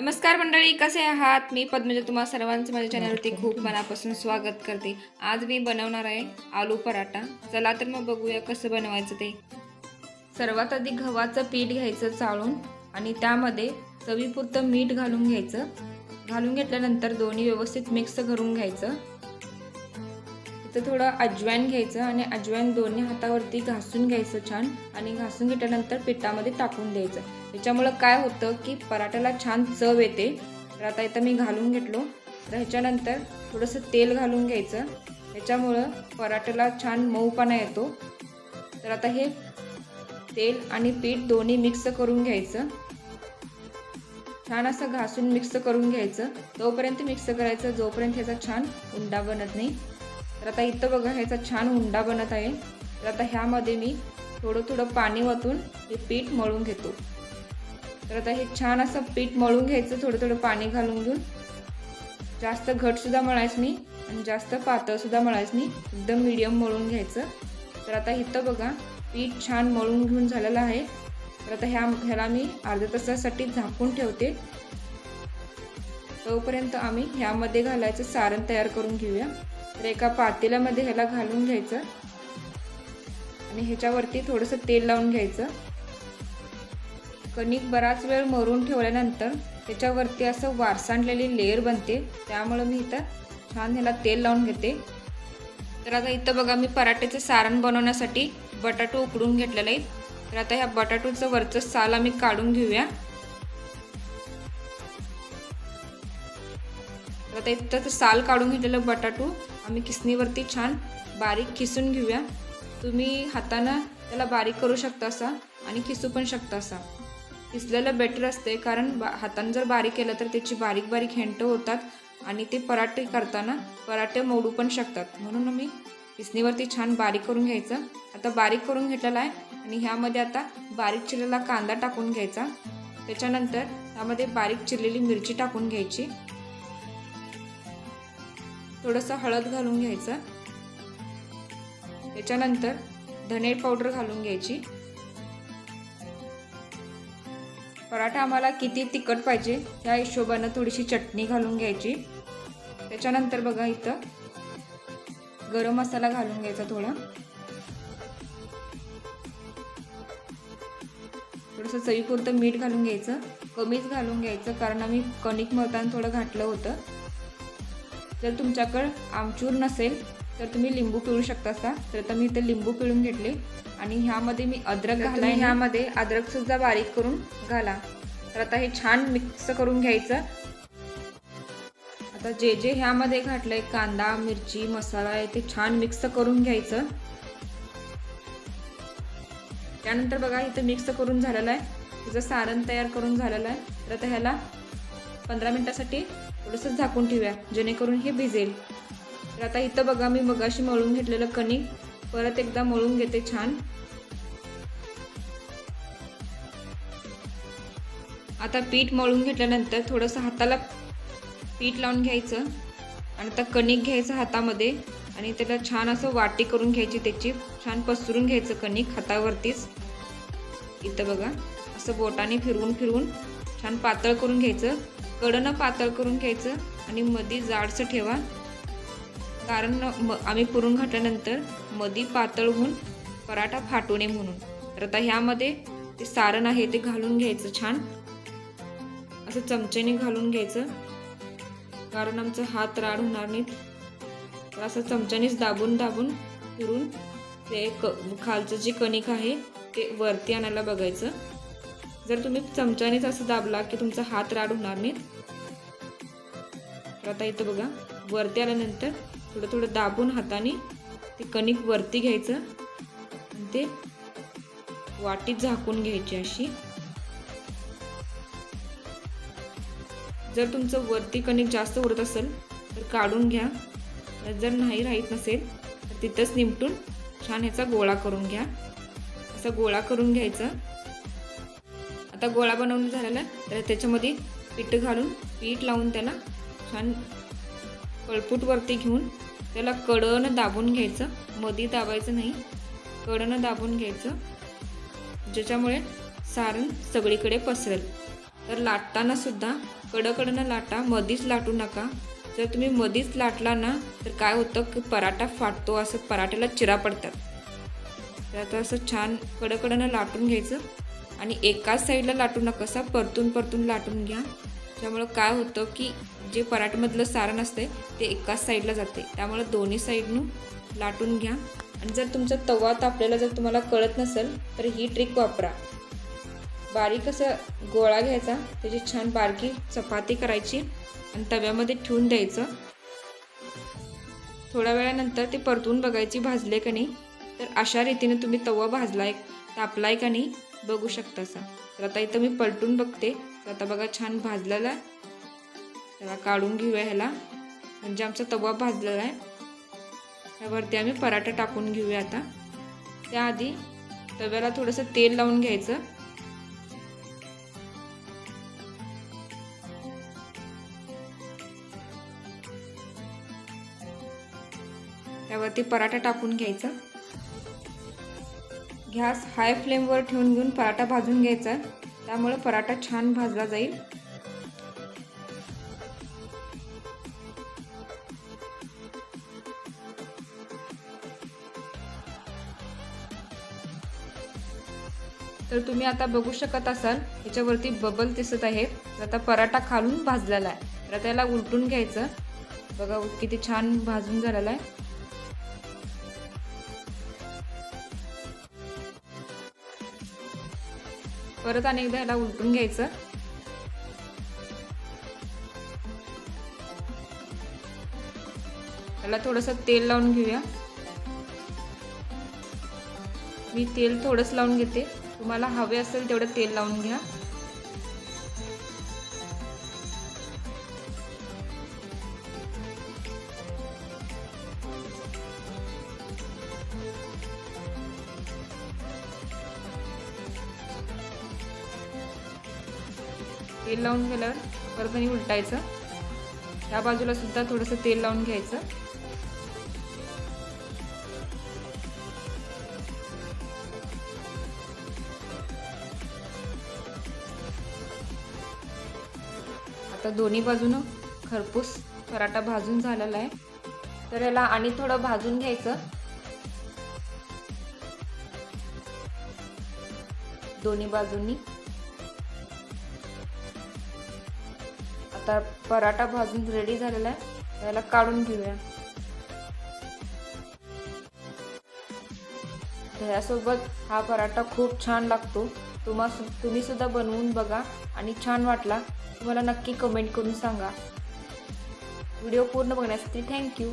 नमस्कार मंडळी कसे आहात? मी पद्मजा तुम्हा सर्वांचं माझ्या चॅनलवरती खूप मनापासून स्वागत करते. आज मी बनवणार आहे आलू पराठा. चला तर मग बघूया कसं बनवायचं ते. सर्वात आधी गव्हाचं पीठ घ्यायचं चाळून आणि त्यामध्ये चवीपुरतं मीठ घालून घ्यायचं. घालून घेतल्यानंतर दोन्ही व्यवस्थित मिक्स करून घ्यायचं. तिथं थोडं अजवाईन घ्यायचं आणि अजवाईन दोन्ही हातावरती घासून घ्यायचं छान. आणि घासून घेतल्यानंतर पिठामध्ये टाकून द्यायचं. त्याच्यामुळं काय होतं की पराठ्याला छान चव येते. तर आता इथं मी घालून घेतलो. तर ह्याच्यानंतर थोडंसं तेल घालून घ्यायचं. ह्याच्यामुळं पराठ्याला छान मऊपणा येतो. तर आता हे तेल आणि पीठ दोन्ही मिक्स करून घ्यायचं. छान असं घासून मिक्स करून घ्यायचं. तोपर्यंत मिक्स करायचं. जोपर्यंत ह्याचा छान उंडा बनत नाही. तर आता इथं बघा ह्याचा छान उंडा बनत आहे. तर आता ह्यामध्ये मी थोडं थोडं पाणी वातून हे पीठ मळून घेतो. तर आता हे छान असं पीठ मळून घ्यायचं थोडं थोडं पाणी घालून घेऊन. जास्त घटसुद्धा मळायचं नाही आणि जास्त पातळसुद्धा मळायचं नाही. एकदम मिडियम मळून घ्यायचं. तर आता इथं बघा पीठ छान मळून घेऊन झालेलं आहे. तर आता ह्या ह्याला मी अर्ध्या तासासाठी झाकून ठेवते. तोपर्यंत आम्ही ह्यामध्ये घालायचं सारण तयार करून घेऊया. तर एका पातेल्यामध्ये ह्याला घालून घ्यायचं. आणि ह्याच्यावरती थोडंसं तेल लावून घ्यायचं. कणिक बराच वेळ मरून ठेवल्यानंतर त्याच्यावरती असं वारसांडलेली लेअर बनते. त्यामुळं मी इथं छान ह्याला तेल लावून घेते. तर आता इथं बघा मी पराठ्याचं सारण बनवण्यासाठी बटाटो उकडून घेतलेलं आहे. तर आता ह्या बटाटोचं वरचं साल आम्ही काढून घेऊया. तर आता इथं साल काढून घेतलेलं बटाटो आम्ही किसणीवरती छान बारीक किसून घेऊया. तुम्ही हातानं त्याला बारीक करू शकता असा आणि किसू पण शकता असा. किसलेलं बेटर असते कारण बा हातानं जर बारीक केलं तर त्याची बारीक बारीक हेंट होतात आणि ते पराठे करताना पराठे मोडू पण शकतात. म्हणून मी किसणीवरती छान बारीक करून घ्यायचं. आता बारीक करून घेतलेला आहे आणि ह्यामध्ये आता बारीक चिरलेला कांदा टाकून घ्यायचा. त्याच्यानंतर त्यामध्ये बारीक चिरलेली मिरची टाकून घ्यायची. थोडंसं हळद घालून घ्यायचं. त्याच्यानंतर धने पावडर घालून घ्यायची. पराठा आम्हाला किती तिखट पाहिजे या हिशोबानं थोडीशी चटणी घालून घ्यायची. त्याच्यानंतर बघा इथं गरम मसाला घालून घ्यायचा थोडा. थोडंसं चवीपुरतं मीठ घालून घ्यायचं कमीच घालून घ्यायचं कारण आम्ही कणिक मळताना थोडं घातलं होतं. जर तुमच्याकडं आमचूर नसेल तर तुम्ही लिंबू पिळू शकता असा. तर आता मी इथे लिंबू पिळून घेतले. आणि ह्यामध्ये मी अद्रक घालाय ह्यामध्ये अद्रकसुद्धा बारीक करून घाला. तर आता हे छान मिक्स करून घ्यायचं. आता जे जे ह्यामध्ये घातलंय कांदा मिरची मसाला आहे ते छान मिक्स करून घ्यायचं. त्यानंतर बघा इथं मिक्स करून झालेलं आहे. त्याचं सारण तयार करून झालेलं आहे. तर आता ह्याला पंधरा मिनटासाठी थोडंसं झाकून ठेवूया जेणेकरून हे भिजेल. तर आता इथं बघा मी मगाशी मळून घेतलेलं कणिक. परत एकदा मळून घेते छान. आता पीठ मळून घेतल्यानंतर थोडंसं हाताला पीठ लावून घ्यायचं. आणि आता कणिक घ्यायचं हातामध्ये. आणि त्याला छान असं वाटी करून घ्यायची त्याची. छान पसरून घ्यायचं कणिक हातावरतीच. इथं बघा असं बोटाने फिरवून फिरवून छान पातळ करून घ्यायचं. कडनं पातळ करून घ्यायचं. आणि मधी जाडसं ठेवा. कारण म आम्ही पुरून घातल्यानंतर मधी पातळ होऊन पराठा फाटू नये म्हणून. तर आता ह्यामध्ये ते सारण आहे ते घालून घ्यायचं छान. असं चमच्याने घालून घ्यायचं. कारण आमचं हात राड होणार नाहीत. तर असं चमच्यानेच दाबून दाबून फिरून ते क खालचं जे कणिक आहे ते वरती आणायला बघायचं. जर तुम्ही चमच्यानेच असं दाबला की तुमचा हात राड होणार नाहीत. तर आता इथं बघा वरती आल्यानंतर थोडं थोडं दाबून हाताने ते कणिक वरती घ्यायचं. आणि ते वाटीत झाकून घ्यायची अशी. जर तुमचं वरती कणिक जास्त उरत असेल तर काढून घ्या. जर नाही राहीत नसेल तर तिथंच निमटून छान ह्याचा गोळा करून घ्या. असा गोळा करून घ्यायचा. आता गोळा बनवून झालेला तर त्याच्यामध्ये पीठ घालून पीठ लावून त्याला छान पळपूटवरती घेऊन त्याला कडनं दाबून घ्यायचं. मधी दाबायचं नाही. कडनं दाबून घ्यायचं. ज्याच्यामुळे सारण सगळीकडे पसरेल. तर लाटताना सुद्धा कडकडनं लाटा मधीच लाटू नका. जर तुम्ही मधीच लाटला ना तर काय होतं की पराठा फाटतो असं पराठ्याला चिरा पडतात. तर आता असं छान कडकडनं लाटून घ्यायचं. आणि एकाच साईडला लाटू नका. असा परतून परतून लाटून घ्या. त्यामुळं काय होतं की जे पराठमधलं सारण असते ते एकाच साईडला जाते त्यामुळं दोन्ही साईडनं लाटून घ्या. आणि जर तुमचा तवा तापलेला जर तुम्हाला कळत नसेल तर ही ट्रिक वापरा. बारीक असं गोळा घ्यायचा त्याची छान बारकी चपाती करायची आणि तव्यामध्ये ठेवून द्यायचं. थोड्या वेळानंतर ते परतून बघायची भाजले का नाही. तर अशा रीतीने तुम्ही तवा भाजलाय तापलाय का नाही बघू शकता असा. तर आता इथं मी पलटून बघते. तर आता बघा छान भाजलेला आहे त्याला काढून घेऊया ह्याला. म्हणजे आमचा तवा भाजलेला आहे. त्यावरती आम्ही पराठा टाकून घेऊया आता. त्याआधी तव्याला थोडंसं तेल लावून घ्यायचं. त्यावरती पराठा टाकून घ्यायचा. गॅस हाय फ्लेमवर ठेवून घेऊन पराठा भाजून घ्यायचा. त्यामुळे पराठा छान भाजला जाईल. तर तुम्ही आता बघू शकत असाल याच्यावरती बबल दिसत आहेत तर आता पराठा खालून भाजलेला आहे. तर आता याला उलटून घ्यायचं. बघा किती छान भाजून झालेला आहे. परत अनेकदा याला उलटून घ्यायचं. त्याला थोडंसं तेल लावून घेऊया. मी तेल थोडंच लावून घेते. तुम्हाला हवे असेल तेवढं तेल लावून घ्या. तेल लावून गेल्यावर परत उलटायचं. या बाजूला सुद्धा थोडंसं तेल लावून घ्यायचं. आता दोन्ही बाजूनं खरपूस पराठा भाजून झालेला आहे. तर याला आणि थोडं भाजून घ्यायचं. दोन्ही बाजूंनी. आता पराठा भाजून रेडी झालेला आहे. याला काढून घेऊया. दह्यासोबत हा पराठा खूप छान लागतो. तुम्हा तुम्ही सुद्धा बनवून बघा आणि छान वाटला. तुम्हाला नक्की कमेंट करून सांगा. व्हिडिओ पूर्ण बघण्यासाठी थँक्यू